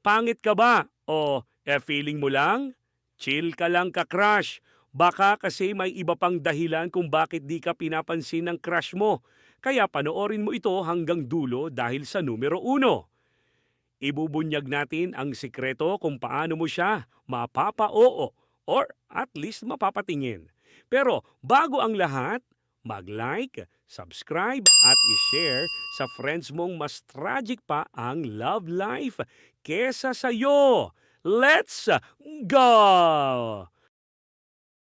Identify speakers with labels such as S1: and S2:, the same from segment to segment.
S1: Pangit ka ba? O eh, feeling mo lang? Chill ka lang ka crush. Baka kasi may iba pang dahilan kung bakit di ka pinapansin ng crush mo. Kaya panoorin mo ito hanggang dulo dahil sa numero uno. Ibubunyag natin ang sikreto kung paano mo siya mapapa-oo or at least mapapatingin. Pero bago ang lahat, mag-like, subscribe at i-share sa friends mong mas tragic pa ang love life kesa sa'yo. Let's go!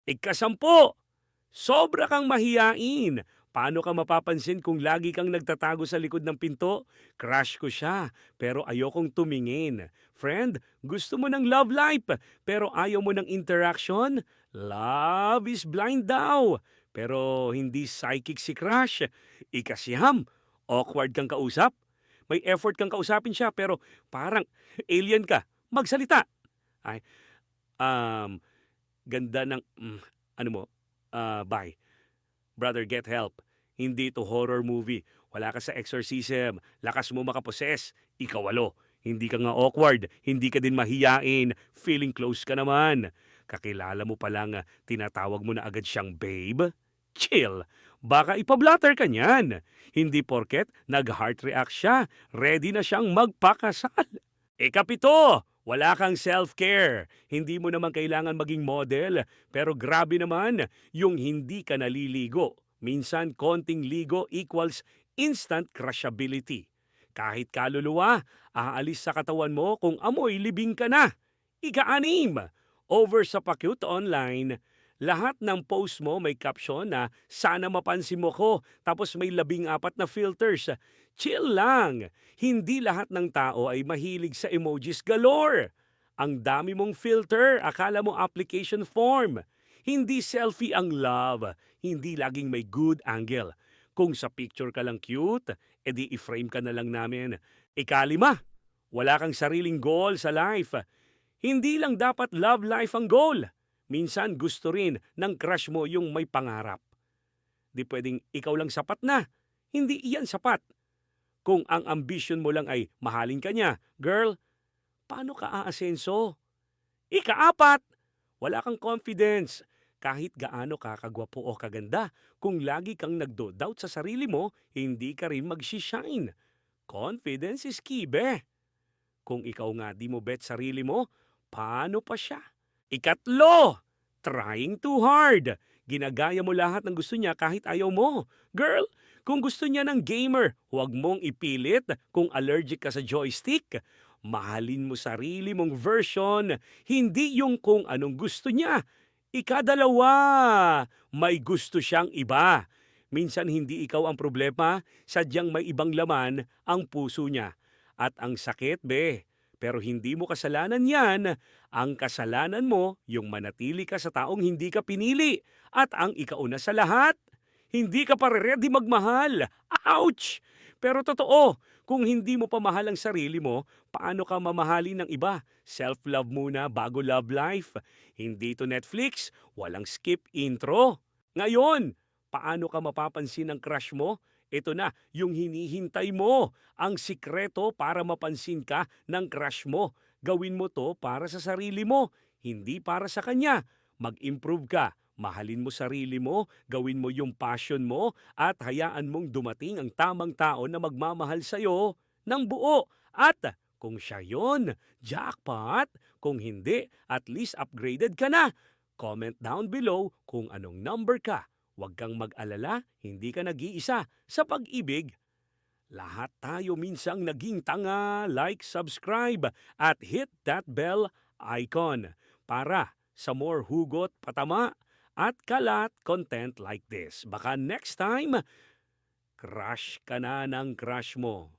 S1: Ikasampu, sobra kang mahiyain. Paano ka mapapansin kung lagi kang nagtatago sa likod ng pinto? Crush ko siya, pero ayokong tumingin. Friend, gusto mo ng love life, pero ayaw mo ng interaction? Love is blind daw. Pero hindi psychic si crush. Ikasyam, awkward kang kausap. May effort kang kausapin siya, pero parang alien ka. Magsalita. Ay, um, ganda ng, mm, ano mo, ah, bye. Brother, get help. Hindi ito horror movie. Wala ka sa exorcism. Lakas mo makaposes. Ikawalo. Hindi ka nga awkward. Hindi ka din mahiyain. Feeling close ka naman. Kakilala mo palang ah, tinatawag mo na agad siyang babe? Chill. Baka ipablatter ka niyan. Hindi porket nag-heart react siya. Ready na siyang magpakasal. Ikapito, wala kang self-care. Hindi mo naman kailangan maging model. Pero grabe naman, yung hindi ka naliligo. Minsan, konting ligo equals instant crushability. Kahit kaluluwa, aalis sa katawan mo kung amoy libing ka na. Ika-anim, over sa pakyut online, lahat ng post mo may caption na sana mapansin mo ko tapos may labing apat na filters. Chill lang. Hindi lahat ng tao ay mahilig sa emojis galore. Ang dami mong filter, akala mo application form. Hindi selfie ang love. Hindi laging may good angle. Kung sa picture ka lang cute, edi i-frame ka na lang namin. Ikalima, wala kang sariling goal sa life. Hindi lang dapat love life ang goal. Minsan gusto rin ng crush mo yung may pangarap. Di pwedeng ikaw lang sapat na. Hindi iyan sapat. Kung ang ambition mo lang ay mahalin ka niya, girl, paano ka aasenso? Ikaapat, wala kang confidence. Kahit gaano ka kagwapo o kaganda, kung lagi kang nagdo-doubt sa sarili mo, hindi ka rin mag-shine. Confidence is key, be. Kung ikaw nga di mo bet sarili mo, paano pa siya? Ikatlo, trying too hard. Ginagaya mo lahat ng gusto niya kahit ayaw mo. Girl, kung gusto niya ng gamer, huwag mong ipilit kung allergic ka sa joystick. Mahalin mo sarili mong version, hindi yung kung anong gusto niya. Ikadalawa, may gusto siyang iba. Minsan hindi ikaw ang problema, sadyang may ibang laman ang puso niya. At ang sakit, be. Pero hindi mo kasalanan yan. Ang kasalanan mo, yung manatili ka sa taong hindi ka pinili. At ang ikauna sa lahat, hindi ka pa ready magmahal. Ouch! Pero totoo, kung hindi mo pa ang sarili mo, paano ka mamahalin ng iba? Self-love muna bago love life. Hindi to Netflix, walang skip intro. Ngayon, paano ka mapapansin ng crush mo? Ito na, yung hinihintay mo. Ang sikreto para mapansin ka ng crush mo. Gawin mo to para sa sarili mo, hindi para sa kanya. Mag-improve ka. Mahalin mo sarili mo, gawin mo yung passion mo, at hayaan mong dumating ang tamang tao na magmamahal sa'yo ng buo. At kung siya yon, jackpot. Kung hindi, at least upgraded ka na. Comment down below kung anong number ka. Huwag kang mag-alala, hindi ka nag-iisa sa pag-ibig. Lahat tayo minsang naging tanga, like, subscribe, at hit that bell icon para sa more hugot, patama, at kalat content like this. Baka next time, crush ka na ng crush mo.